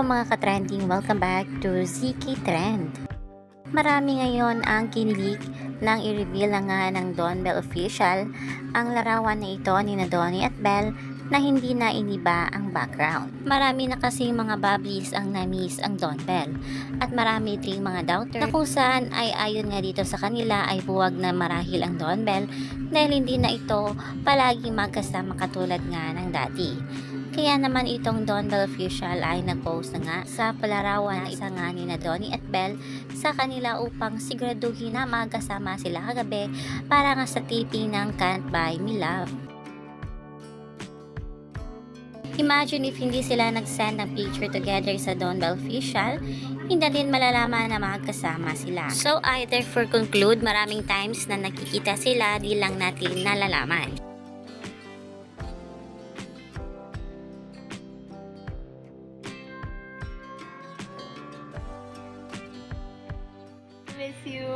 mga ka-trending, welcome back to ZK Trend. Marami ngayon ang kinilig nang i-reveal na nga ng Don Bell official ang larawan na ito ni na at Bell na hindi na iniba ang background. Marami na kasi mga bablis ang na-miss ang Don Bell at marami ding mga doubters na kung saan ay ayon nga dito sa kanila ay buwag na marahil ang Don Bell dahil hindi na ito palaging magkasama katulad nga ng dati. Kaya naman itong Don Bell official ay nag-post na nga sa palarawan na isa nga ni na Donnie at Bell sa kanila upang siguraduhin na magkasama sila kagabi para nga sa taping ng Can't Buy Me Love. Imagine if hindi sila nag-send ng picture together sa Don Bell official, hindi din malalaman na magkasama sila. So either for conclude, maraming times na nakikita sila, di lang natin nalalaman. Miss you.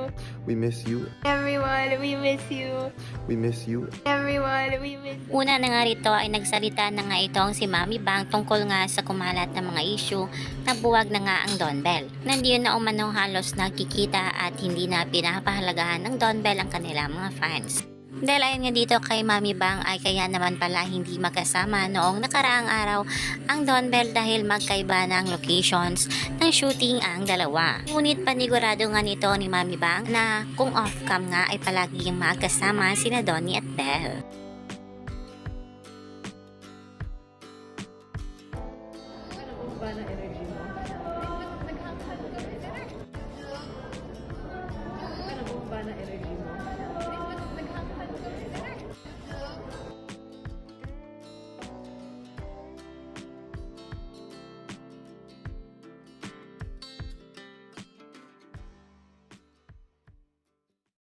We miss you. Everyone, we miss you. We miss you. Everyone, we miss you. Una na nga rito ay nagsalita na nga itong si Mami Bang tungkol nga sa kumalat na mga issue na buwag na nga ang Don Bell. Nandiyon na umano halos nakikita at hindi na pinapahalagahan ng Don Bell ang kanilang mga fans. Dahil ayon nga dito kay Mami Bang ay kaya naman pala hindi magkasama noong nakaraang araw ang Don Bell dahil magkaiba ng locations ng shooting ang dalawa. Ngunit panigurado nga nito ni Mami Bang na kung off-cam nga ay palaging magkasama sina Donnie at Bell. Ano ba na energy mo?